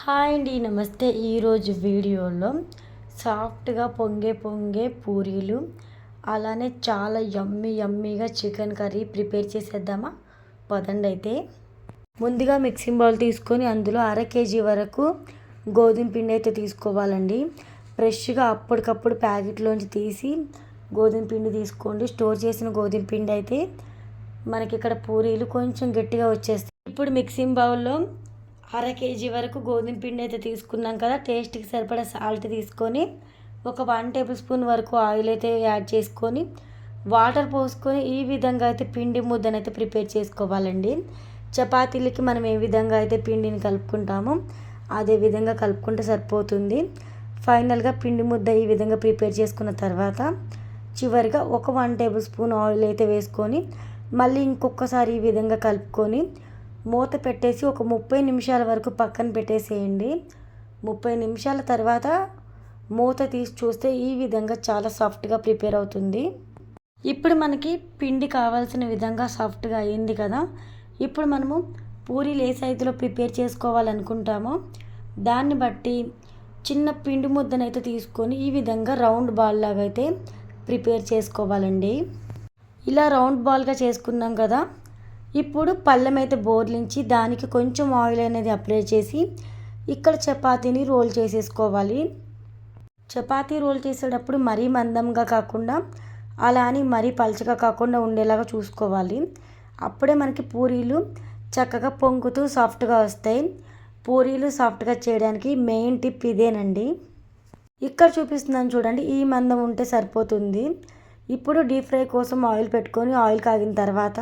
Hi అండి నమస్తే. ఈరోజు వీడియోలో సాఫ్ట్గా పొంగే పొంగే పూరీలు అలానే చాలా యమ్మీ యమ్మీగా చికెన్ కర్రీ ప్రిపేర్ చేసేద్దామా? పదండి అయితే. ముందుగా మిక్సింగ్ బౌల్ తీసుకొని అందులో అర కేజీ వరకు గోధుమ పిండి అయితే తీసుకోవాలండి. ఫ్రెష్గా అప్పటికప్పుడు ప్యాకెట్లోంచి తీసి గోధుమ పిండి తీసుకోండి. స్టోర్ చేసిన గోధుమ పిండి అయితే మనకి ఇక్కడ పూరీలు కొంచెం గట్టిగా వచ్చేస్తాయి. ఇప్పుడు మిక్సింగ్ బౌల్లో అర కేజీ వరకు గోధుమ పిండి అయితే తీసుకున్నాం కదా. టేస్ట్కి సరిపడా సాల్ట్ తీసుకొని ఒక వన్ టేబుల్ స్పూన్ వరకు ఆయిల్ అయితే యాడ్ చేసుకొని వాటర్ పోసుకొని ఈ విధంగా అయితే పిండి ముద్దను అయితే ప్రిపేర్ చేసుకోవాలండి. చపాతీలకి మనం ఏ విధంగా అయితే పిండిని కలుపుకుంటామో అదే విధంగా కలుపుకుంటే సరిపోతుంది. ఫైనల్గా పిండి ముద్ద ఈ విధంగా ప్రిపేర్ చేసుకున్న తర్వాత చివరిగా ఒక వన్ టేబుల్ స్పూన్ ఆయిల్ అయితే వేసుకొని మళ్ళీ ఇంకొకసారి ఈ విధంగా కలుపుకొని మూత పెట్టేసి ఒక ముప్పై నిమిషాల వరకు పక్కన పెట్టేసేయండి. ముప్పై నిమిషాల తర్వాత మూత తీసి చూస్తే ఈ విధంగా చాలా సాఫ్ట్గా ప్రిపేర్ అవుతుంది. ఇప్పుడు మనకి పిండి కావాల్సిన విధంగా సాఫ్ట్గా అయింది కదా. ఇప్పుడు మనము పూరీలు ఏ సైజులో ప్రిపేర్ చేసుకోవాలనుకుంటామో. దాన్ని బట్టి చిన్న పిండి ముద్దనైతే తీసుకొని ఈ విధంగా రౌండ్ బాల్ లాగా అయితే ప్రిపేర్ చేసుకోవాలండి. ఇలా రౌండ్ బాల్గా చేసుకున్నాం కదా. ఇప్పుడు పళ్ళెం అయితే బోర్లించి దానికి కొంచెం ఆయిల్ అనేది అప్లై చేసి ఇక్కడ చపాతీని రోల్ చేసేసుకోవాలి. చపాతీ రోల్ చేసేటప్పుడు మరీ మందంగా కాకుండా అలా అని మరీ పలచగా కాకుండా ఉండేలాగా చూసుకోవాలి. అప్పుడే మనకి పూరీలు చక్కగా పొంగుతూ సాఫ్ట్గా వస్తాయి. పూరీలు సాఫ్ట్గా చేయడానికి మెయిన్ టిప్ ఇదేనండి. ఇక్కడ చూపిస్తున్నాను చూడండి ఈ మందం ఉంటే సరిపోతుంది. ఇప్పుడు డీప్ ఫ్రై కోసం ఆయిల్ పెట్టుకొని ఆయిల్ కాగిన తర్వాత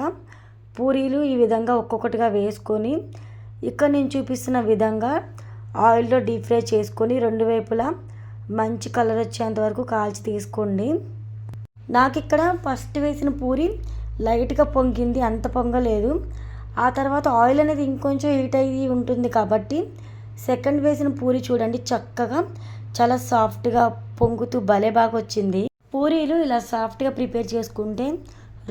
పూరీలు ఈ విధంగా ఒక్కొక్కటిగా వేసుకొని ఇక్కడ నేను చూపిస్తున్న విధంగా ఆయిల్లో డీప్ ఫ్రై చేసుకొని రెండు వైపులా మంచి కలర్ వచ్చేంత వరకు కాల్చి తీసుకోండి. నాకు ఇక్కడ ఫస్ట్ వేసిన పూరి లైట్గా పొంగింది అంత పొంగలేదు. ఆ తర్వాత ఆయిల్ అనేది ఇంకొంచెం హీట్ అయ్యి ఉంటుంది కాబట్టి సెకండ్ వేసిన పూరి చూడండి చక్కగా చాలా సాఫ్ట్గా పొంగుతూ భలే బాగా వచ్చింది. పూరీలు ఇలా సాఫ్ట్గా ప్రిపేర్ చేసుకుంటే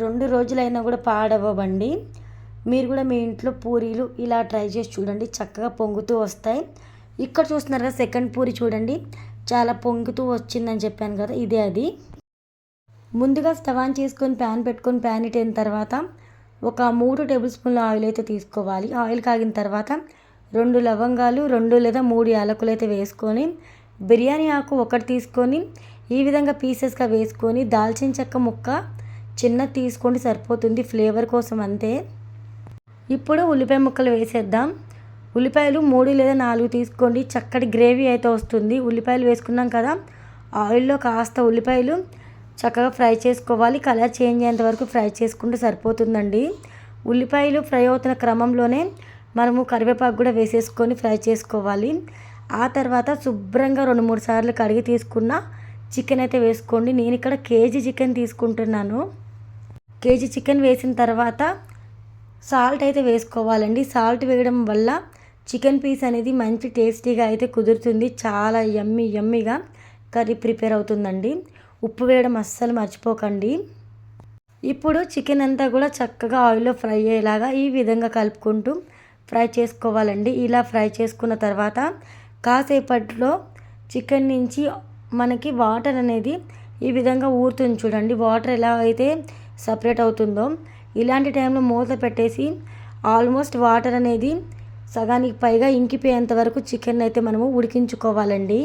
రెండు రోజులైనా కూడా పాడవ్వండి మీరు కూడా మీ ఇంట్లో పూరీలు ఇలా ట్రై చేసి చూడండి. చక్కగా పొంగుతూ వస్తాయి. ఇక్కడ చూస్తున్నారు కదా సెకండ్ పూరి చూడండి. చాలా పొంగుతూ వచ్చిందని చెప్పాను కదా ఇదే అది. ముందుగా స్టవ్ ఆన్ చేసుకొని ప్యాన్ పెట్టుకొని ప్యాన్ ఇటైన తర్వాత ఒక మూడు టేబుల్ స్పూన్ల ఆయిల్ అయితే తీసుకోవాలి. ఆయిల్ కాగిన తర్వాత రెండు లవంగాలు రెండు లేదా మూడు యాలకులు అయితే వేసుకొని బిర్యానీ ఆకు ఒకటి తీసుకొని ఈ విధంగా పీసెస్గా వేసుకొని దాల్చిన చెక్క ముక్క చిన్న తీసుకోండి సరిపోతుంది. ఫ్లేవర్ కోసం అంతే. ఇప్పుడు ఉల్లిపాయ ముక్కలు వేసేద్దాం. ఉల్లిపాయలు మూడు లేదా నాలుగు తీసుకోండి. చక్కటి గ్రేవీ అయితే వస్తుంది. ఉల్లిపాయలు వేసుకున్నాం కదా ఆయిల్లో కాస్త ఉల్లిపాయలు చక్కగా ఫ్రై చేసుకోవాలి. కలర్ చేంజ్ అయ్యేంత వరకు ఫ్రై చేసుకుంటే సరిపోతుందండి. ఉల్లిపాయలు ఫ్రై అవుతున్న క్రమంలోనే మనము కరివేపాకు కూడా వేసేసుకొని ఫ్రై చేసుకోవాలి. ఆ తర్వాత శుభ్రంగా రెండు మూడు సార్లు కడిగి తీసుకున్న చికెన్ అయితే వేసుకోండి. నేను ఇక్కడ కేజీ చికెన్ తీసుకుంటున్నాను. కేజీ చికెన్ వేసిన తర్వాత సాల్ట్ అయితే వేసుకోవాలండి. సాల్ట్ వేయడం వల్ల చికెన్ పీస్ అనేది మంచి టేస్టీగా అయితే కుదురుతుంది. చాలా ఎమ్మి యమ్మీగా కర్రీ ప్రిపేర్ అవుతుందండి. ఉప్పు వేయడం అస్సలు మర్చిపోకండి. ఇప్పుడు చికెన్ అంతా కూడా చక్కగా ఆయిల్లో ఫ్రై అయ్యేలాగా ఈ విధంగా కలుపుకుంటూ ఫ్రై చేసుకోవాలండి. ఇలా ఫ్రై చేసుకున్న తర్వాత కాసేపట్లో చికెన్ నుంచి మనకి వాటర్ అనేది ఈ విధంగా ఊరుతుంది చూడండి. వాటర్ ఎలా అయితే సపరేట్ అవుతుందో. ఇలాంటి టైంలో మూత పెట్టేసి ఆల్మోస్ట్ వాటర్ అనేది సగానికి పైగా ఇంకిపోయేంత వరకు చికెన్ అయితే మనము ఉడికించుకోవాలండి.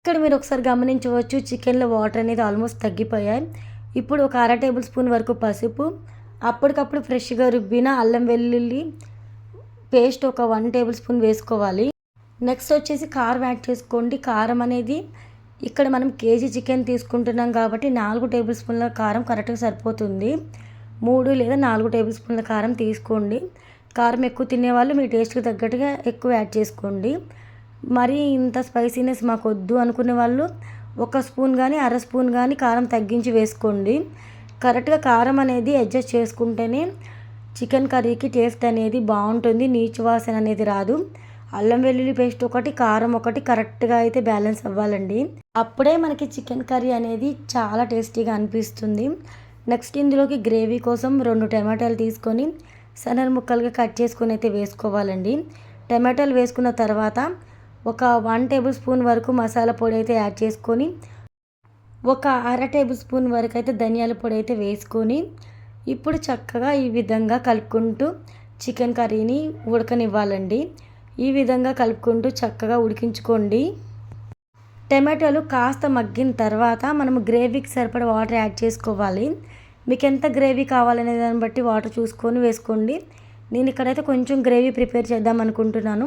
ఇక్కడ మీరు ఒకసారి గమనించవచ్చు చికెన్లో వాటర్ అనేది ఆల్మోస్ట్ తగ్గిపోయాయి. ఇప్పుడు ఒక అర టేబుల్ స్పూన్ వరకు పసుపు అప్పటికప్పుడు ఫ్రెష్గా రుబ్బిన అల్లం వెల్లుల్లి పేస్ట్ ఒక వన్ టేబుల్ స్పూన్ వేసుకోవాలి. నెక్స్ట్ వచ్చేసి కారం యాడ్ చేసుకోండి. కారం అనేది ఇక్కడ మనం కేజీ చికెన్ తీసుకుంటున్నాం కాబట్టి నాలుగు టేబుల్ స్పూన్ల కారం కరెక్ట్గా సరిపోతుంది. మూడు లేదా నాలుగు టేబుల్ స్పూన్ల కారం తీసుకోండి. కారం ఎక్కువ తినేవాళ్ళు మీ టేస్ట్కి తగ్గట్టుగా ఎక్కువ యాడ్ చేసుకోండి. మరి ఇంత స్పైసీనెస్ మాకు వద్దు అనుకునే వాళ్ళు ఒక స్పూన్ కానీ అర స్పూన్ కానీ కారం తగ్గించి వేసుకోండి. కరెక్ట్గా కారం అనేది అడ్జస్ట్ చేసుకుంటేనే చికెన్ కర్రీకి టేస్ట్ అనేది బాగుంటుంది. నీచు వాసన అనేది రాదు. అల్లం వెల్లుల్లి పేస్ట్ ఒకటి కారం ఒకటి కరెక్ట్గా అయితే బ్యాలెన్స్ అవ్వాలండి. అప్పుడే మనకి చికెన్ కర్రీ అనేది చాలా టేస్టీగా అనిపిస్తుంది. నెక్స్ట్ ఇందులోకి గ్రేవీ కోసం రెండు టమాటాలు తీసుకొని సన్నర ముక్కలుగా కట్ చేసుకొని అయితే వేసుకోవాలండి. టమాటాలు వేసుకున్న తర్వాత ఒక వన్ టేబుల్ స్పూన్ వరకు మసాలా పొడి అయితే యాడ్ చేసుకొని ఒక అర టేబుల్ స్పూన్ వరకు అయితే ధనియాల పొడి అయితే వేసుకొని ఇప్పుడు చక్కగా ఈ విధంగా కలుపుకుంటూ చికెన్ కర్రీని ఉడకనివ్వాలండి. ఈ విధంగా కలుపుకుంటూ చక్కగా ఉడికించుకోండి. టమాటోలు కాస్త మగ్గిన తర్వాత మనము గ్రేవీకి సరిపడ వాటర్ యాడ్ చేసుకోవాలి. మీకు ఎంత గ్రేవీ కావాలనే దాన్ని బట్టి వాటర్ చూసుకొని వేసుకోండి. నేను ఇక్కడైతే కొంచెం గ్రేవీ ప్రిపేర్ చేద్దాం అనుకుంటున్నాను.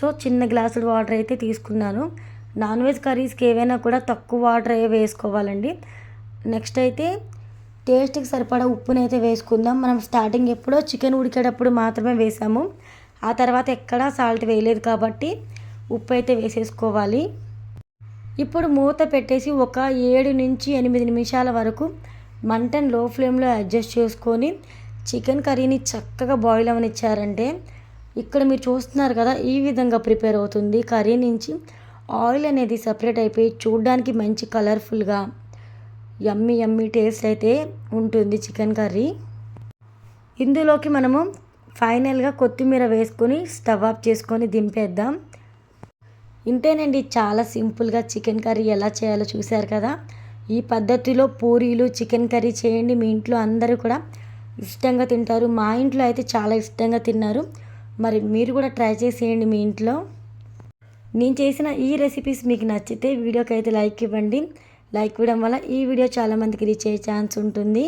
సో చిన్న గ్లాసులు వాటర్ అయితే తీసుకున్నాను. నాన్ వెజ్ కర్రీస్కి ఏవైనా కూడా తక్కువ వాటర్ వేసుకోవాలండి. నెక్స్ట్ అయితే టేస్ట్కి సరిపడా ఉప్పునైతే వేసుకుందాం. మనం స్టార్టింగ్ ఎప్పుడో చికెన్ ఉడికేటప్పుడు మాత్రమే వేసాము. ఆ తర్వాత ఎక్కడా సాల్ట్ వేయలేదు కాబట్టి ఉప్పు అయితే వేసేసుకోవాలి. ఇప్పుడు మూత పెట్టేసి ఒక ఏడు నుంచి ఎనిమిది నిమిషాల వరకు మంటను లో ఫ్లేమ్లో అడ్జస్ట్ చేసుకొని చికెన్ కర్రీని చక్కగా బాయిల్ అవనిచ్చారంటే ఇక్కడ మీరు చూస్తున్నారు కదా ఈ విధంగా ప్రిపేర్ అవుతుంది. కర్రీ నుంచి ఆయిల్ అనేది సపరేట్ అయిపోయి చూడడానికి మంచి కలర్ఫుల్గా యమ్మి యమ్మి టేస్ట్ అయితే ఉంటుంది చికెన్ కర్రీ. ఇందులోకి మనము ఫైనల్గా కొత్తిమీర వేసుకొని స్టవ్ ఆఫ్ చేసుకొని దింపేద్దాం. ఇంతేనండి చాలా సింపుల్గా చికెన్ కర్రీ ఎలా చేయాలో చూశారు కదా. ఈ పద్ధతిలో పూరీలు చికెన్ కర్రీ చేయండి. మీ ఇంట్లో అందరూ కూడా ఇష్టంగా తింటారు. మా ఇంట్లో అయితే చాలా ఇష్టంగా తిన్నారు. మరి మీరు కూడా ట్రై చేసేయండి మీ ఇంట్లో. నేను చేసిన ఈ రెసిపీస్ మీకు నచ్చితే వీడియోకి అయితే లైక్ ఇవ్వండి. లైక్ ఇవ్వడం వల్ల ఈ వీడియో చాలామందికి రీచ్ అయ్యే ఛాన్స్ ఉంటుంది.